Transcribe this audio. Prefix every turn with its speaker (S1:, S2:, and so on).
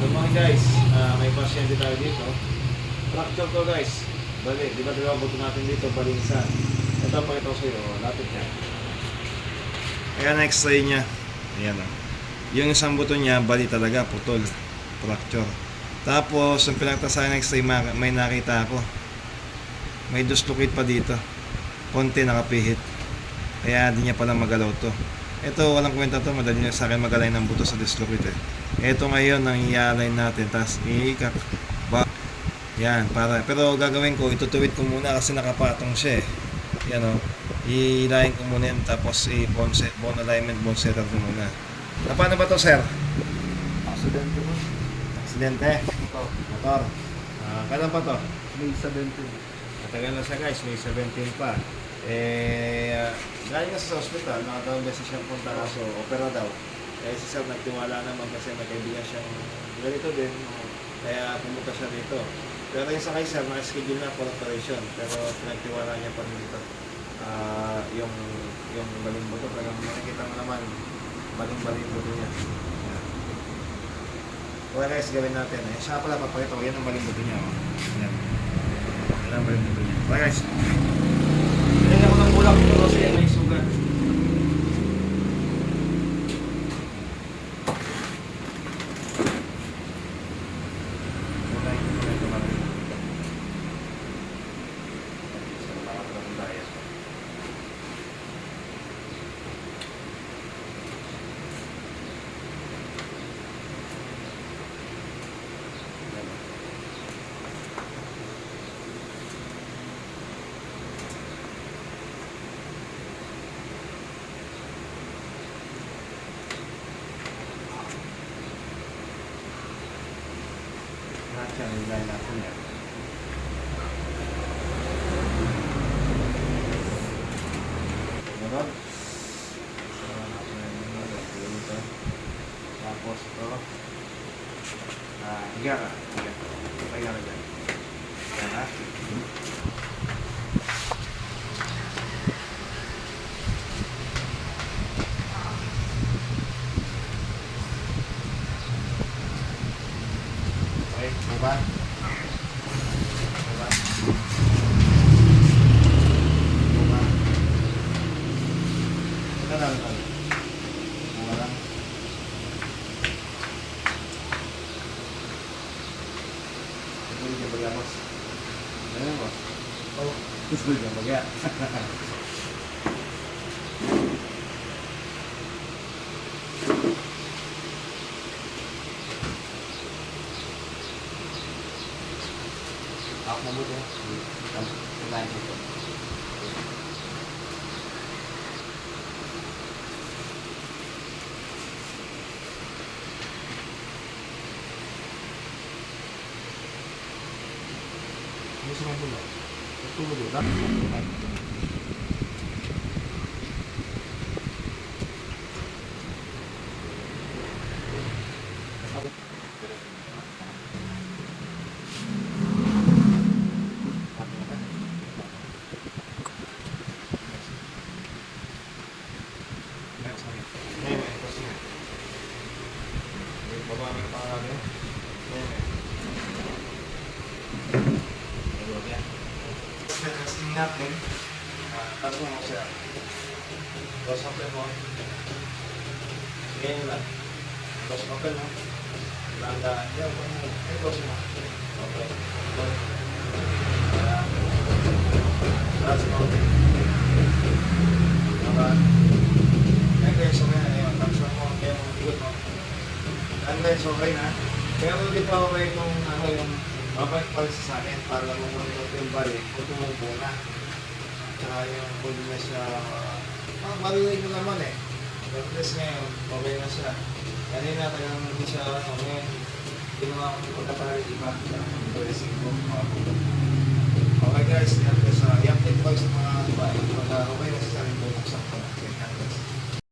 S1: good morning guys. Ah, may pasyente tayo dito. Fracture to guys. Bali, di ba dalawa buto natin dito, balinsan. Ito, pakita ko sa iyo. oh, Lapit niya. Ayan x-ray niya. Ayan o. Yung isang buto niya, bali talaga, putol. Fracture. Tapos, yung pinakta sa x-ray, ma- may nakita ako. May dislocate pa dito. Konti nakapihit. Kaya di niya pala magalaw to. Ito, walang kwenta to. Madali na sa akin magalay ng buto sa dislocate eh. Ito ngayon, ang i-align natin. Tapos, i-ikak. Ba yan, para. Pero gagawin ko, itutuwid ko muna kasi nakapatong siya eh. Yan o. I-line ko muna yan. Tapos, i-bone, set, bone alignment, bone setter ko muna. Na, paano ba to, sir?
S2: Aksidente mo.
S1: Aksidente.
S2: Ito.
S1: Motor. Ah, kailan pa to?
S2: May 17.
S1: Matagal na siya guys, may 17 pa. Eh, uh, galing sa hospital, nakatawag kasi siyang punta kaso, opera daw. Eh, si Sir nagtiwala naman kasi may kaibigan siyang ganito din. Kaya pumunta siya dito. Pero yung sa kay Sir, na-schedule na for operation. Pero pinagtiwala niya pa dito. Ah, yung yung baling buto, talagang makikita mo naman, baling-baling buto niya. Okay guys, gawin natin. Eh, siya pala papakita ko, yan ang baling buto niya. Oh. Yan. Yan ang baling buto niya. Okay guys. Hindi ako ng bulak pero kasi may sugat. Kulay, kulay tumagal. Sa mga ng daya. Nilay natin yan. Ganon. So. Tapos ito. Ah, higa ka. Higa. Higa ka dyan. Yan ha. Okay, buka. Buka. Buka. Ito lang, ito. Buka lang. Ito yung bagya, boss. Ano yun, boss? Oh, ito yung bagya. Ako mabuti. Kailangan ko ito. Gusto mo bulak? Tutulog bulak? Testing natin. Tanong mo siya. Dos open mo. Ganyan lang. Dos open mo. Landaan. Yan, open mo. Ay, dos mo. Okay. Dos. Ayan. That's okay. Okay. Okay, so ngayon, ayun. Tapos mo, kaya mo, ikot mo. Unless okay na. Pero hindi pa okay kung ano yung babalik pa rin sa akin para lumulot yung bari kung tumubo na. Tsaka yung pwede na siya, ah, marinig mo naman eh. But least ngayon, okay na siya. Kanina talagang hindi siya, ano, ngayon, ginawa ko yung pagkatarik iba. Pwede siguro. Okay guys, yan guys, uh, i-update ko sa mga iba. Pag uh, okay na rin, buksan ko. Okay, guys.